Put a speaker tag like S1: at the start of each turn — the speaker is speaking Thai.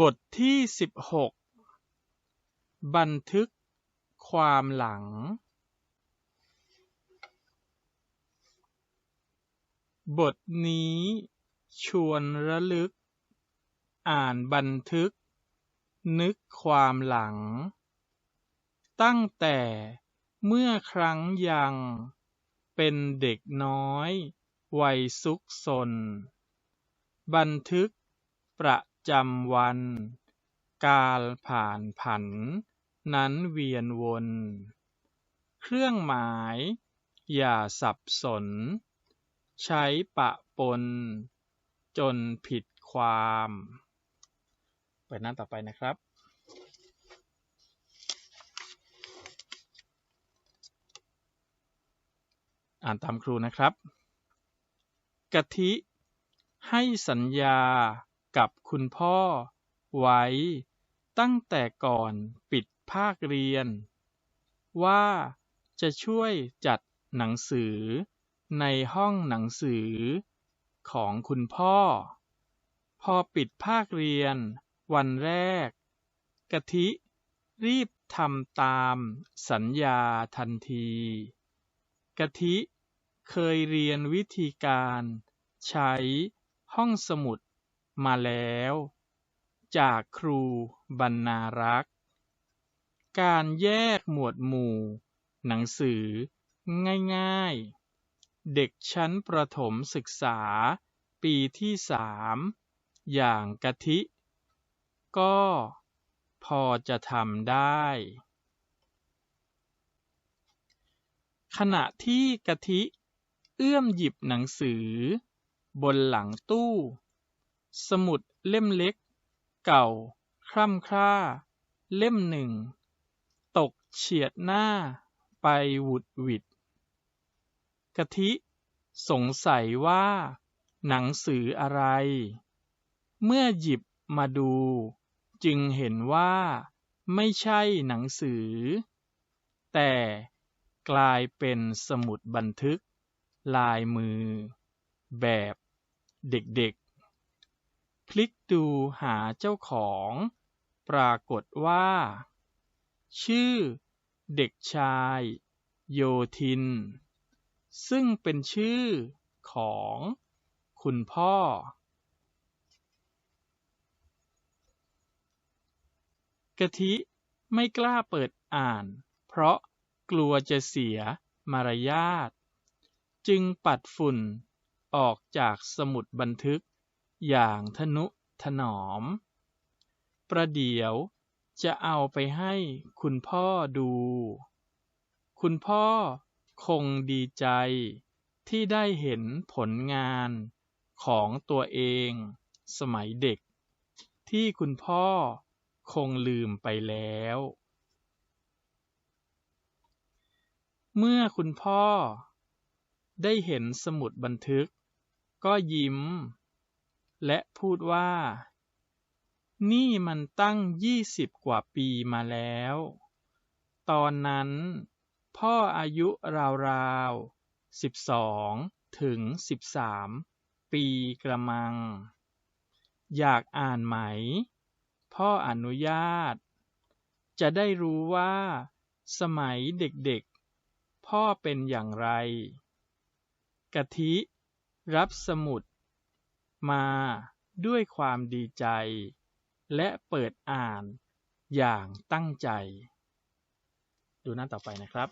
S1: บทที่สิบหกบันทึกความหลัง บทนี้ชวนระลึก อ่านบันทึก นึกความหลัง ตั้งแต่เมื่อครั้งยังเป็นเด็กน้อย วัยซุกซน บันทึกประ จำวัน กาลผ่านผัน นั้นเวียนวน เครื่องหมาย อย่าสับสน ใช้ปะปน จนผิดความไปหน้าต่อไปนะครับอ่านตามครูนะครับ กะทิ ให้สัญญา กับคุณพ่อไว้ตั้งแต่ก่อนปิดภาคเรียน ว่าจะช่วยจัดหนังสือในห้องหนังสือของคุณพ่อ พอปิดภาคเรียนวันแรก กะทิรีบทำตามสัญญาทันที กะทิเคยเรียนวิธีการใช้ห้องสมุด มาแล้ว จากครูบรรณารักษ์ การแยกหมวดหมู่ หนังสือ ง่ายๆ เด็กชั้นประถมศึกษา ปีที่สามอย่างกะทิ ก็พอจะทำได้ ขณะที่กะทิ เอื้อมหยิบหนังสือบนหลังตู้ สมุดเล่มเล็ก เก่า คร่ำคร่า เล่มหนึ่ง ตกเฉียดหน้า ไปหวุดหวิด กะทิ สงสัยว่า หนังสืออะไร เมื่อหยิบมาดู จึงเห็นว่า ไม่ใช่หนังสือ แต่กลายเป็นสมุดบันทึก ลายมือ แบบเด็ก คลิกดูหาเจ้าของ ปรากฏว่า ชื่อเด็กชาย โยทิน ซึ่งเป็นชื่อของคุณพ่อ กะทิไม่กล้าเปิดอ่าน เพราะกลัวจะเสียมารยาท จึงปัดฝุ่นออกจากสมุดบันทึก อย่างทนุถนอม ประเดี๋ยวจะเอาไปให้คุณพ่อดู คุณพ่อคงดีใจที่ได้เห็นผลงานของตัวเองสมัยเด็ก ที่คุณพ่อคงลืมไปแล้ว เมื่อคุณพ่อได้เห็นสมุดบันทึกก็ยิ้ม และพูดว่า นี่มันตั้งยี่สิบกว่าปีมาแล้ว ตอนนั้น พ่ออายุราวๆสิบสองถึงสิบสามปีกระมัง อยากอ่านไหม พ่ออนุญาต จะได้รู้ว่า สมัยเด็กๆ พ่อเป็นอย่างไร กะทิ รับสมุด มาด้วยความดีใจ และเปิดอ่านอย่างตั้งใจ ดูหน้าต่อไปนะครับ